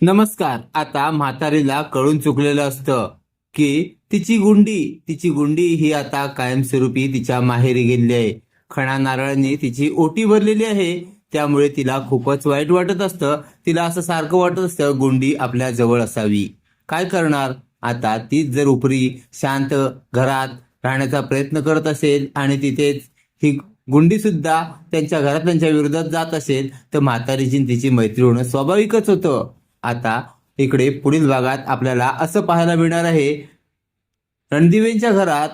नमस्कार. आता म्हातारीला कळून चुकलेलं असतं की तिची गुंडी तिची गुंडी ही आता कायमस्वरूपी तिच्या माहेरी गेलेली आहे. खणा नारळाने तिची ओटी भरलेली आहे. त्यामुळे तिला खूपच वाईट वाटत असतं. तिला असं सारखं वाटत असतं गुंडी आपल्या जवळ असावी. काय करणार? आता तीच जर उपरी शांत घरात राहण्याचा प्रयत्न करत असेल आणि तिथेच ही गुंडी सुद्धा त्यांच्या घरात त्यांच्या विरोधात जात असेल तर म्हातारीची तिची मैत्री होणं स्वाभाविकच होतं. आता इकडे पुढील भागात आपल्याला असं पाहायला मिळणार आहे. रणदिवेंच्या घरात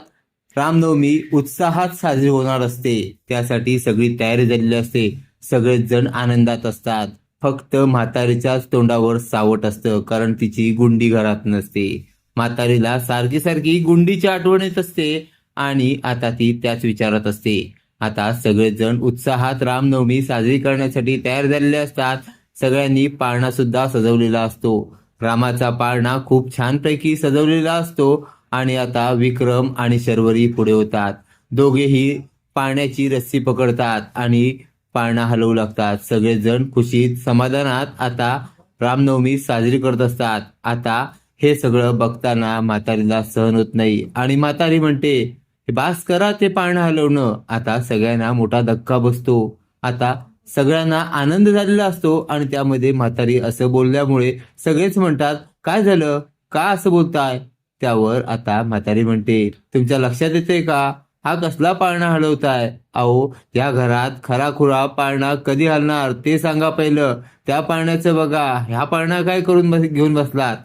रामनवमी उत्साहात साजरी होणार असते. त्यासाठी सगळी तयारी झालेली असते. सगळेच जण आनंदात असतात. फक्त म्हातारीच्याच तोंडावर सावट असतं कारण तिची गुंडी घरात नसते. म्हातारीला सारखी सारखी गुंडीची आठवण येत असते आणि आता ती त्याच विचारात असते. आता सगळेजण उत्साहात रामनवमी साजरी करण्यासाठी तयार झालेले असतात. सगळ्यांनी पाळणा सुद्धा सजवलेला असतो. रामाचा पाळणा खूप छानपैकी सजवलेला असतो आणि आता विक्रम आणि शर्वरी पुढे होतात. दोघेही पाळण्याची रस्सी पकडतात आणि पाळणा हलवू लागतात. सगळेजण खुशीत समाधानात आता रामनवमी साजरी करत असतात. आता हे सगळं बघताना म्हातारीला सहन होत नाही. आणि म्हातारी म्हणते बास करा ते पाळणं हलवणं. आता सगळ्यांना मोठा धक्का बसतो. आता सगळ्यांना आनंद झालेला असतो आणि त्यामध्ये म्हातारी असं बोलल्यामुळे सगळेच म्हणतात काय झालं? का असं बोलताय? त्यावर आता म्हातारी म्हणते तुमच्या लक्षात येते का? हा कसला पाळणा हलवताय? अहो या घरात खराखुरा पाळणा कधी हलणार? ते सांगा पहिलं. त्या पाळण्याचं बघा. ह्या पाळणा काय करून बस घेऊन बसलात?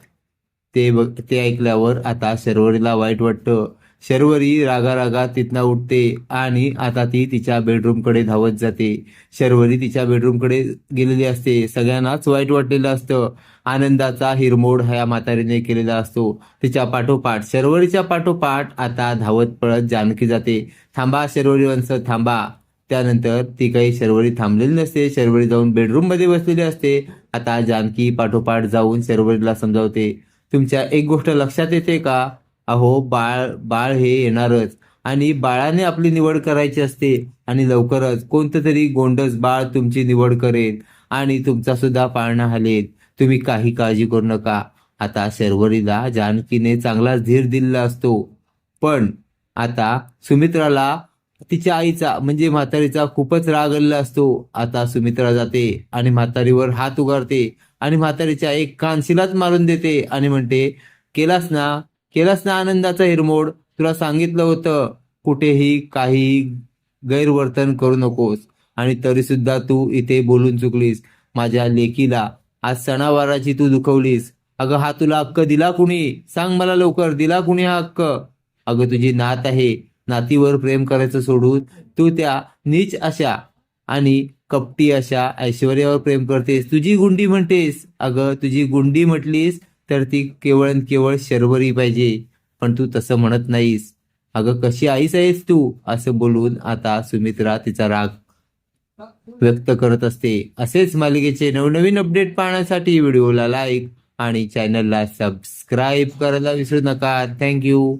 ते बघ ते ऐकल्यावर आता शर्वरीला वाईट वाटतं. शर्वरी रागा रागा तिथनं उठते आणि आता ती तिच्या बेडरूमकडे धावत जाते. शर्वरी तिच्या बेडरूमकडे गेलेली असते. सगळ्यांनाच वाईट वाटलेलं असतं. आनंदाचा हिरमोड ह्या म्हातारीने केलेला असतो. तिच्या पाठोपाठ शर्वरीच्या पाठोपाठ आता धावत पळत जानकी जाते. थांबा शर्वरी वंश थांबा. त्यानंतर ती काही शर्वरी थांबलेली नसते. शर्वरी जाऊन बेडरूममध्ये बसलेली असते. आता जानकी पाठोपाठ जाऊन शर्वरीला समजावते. तुमच्या एक गोष्ट लक्षात येते का? अहो बाळ बाळ हे येणारच. आणि बाळाने आपली निवड करायची असते. आणि लवकरच कोणतं तरी गोंडस बाळ तुमची निवड करेल. आणि तुमचा सुद्धा पाळणा हलेल. तुम्ही काही काळजी करू नका. आता शर्वरीला जानकीने चांगलाच धीर दिलेला असतो. पण आता सुमित्राला तिच्या आईचा म्हणजे म्हातारीचा खूपच राग आलेला असतो. आता सुमित्रा जाते आणि म्हातारीवर हात उगारते. आणि म्हातारीच्या एक कानशिलाच मारून देते. आणि म्हणते केलास ना केलास ना आनंदाचा हिरमोड? तुला सांगितलं होतं कुठेही काही गैरवर्तन करू नकोस. आणि तरी सुद्धा तू इथे बोलून चुकलीस. माझ्या लेकीला आज सणावाराची तू दुखवलीस. अगं हा तुला हक्क दिला कुणी? सांग मला लवकर दिला कुणी हा हक्क? अगं तुझी नात आहे. नातीवर प्रेम करायचं सोडून तू त्या नीच अशा आणि कपटी अशा ऐश्वर्यावर प्रेम करतेस. तुझी गुंडी म्हणतेस. अगं तुझी गुंडी म्हटलीस तर ती केवळ केवळ शर्वरी पाहिजे. पण तू तसं म्हणत नाहीस. अगं कशी आईस आहेस तू? असं बोलून आता सुमित्रा तिचा राग व्यक्त करत असते. असेच मालिकेचे नवनवीन अपडेट पाहण्यासाठी व्हिडिओला लाईक आणि चॅनलला सबस्क्राईब करायला विसरू नका. थँक्यू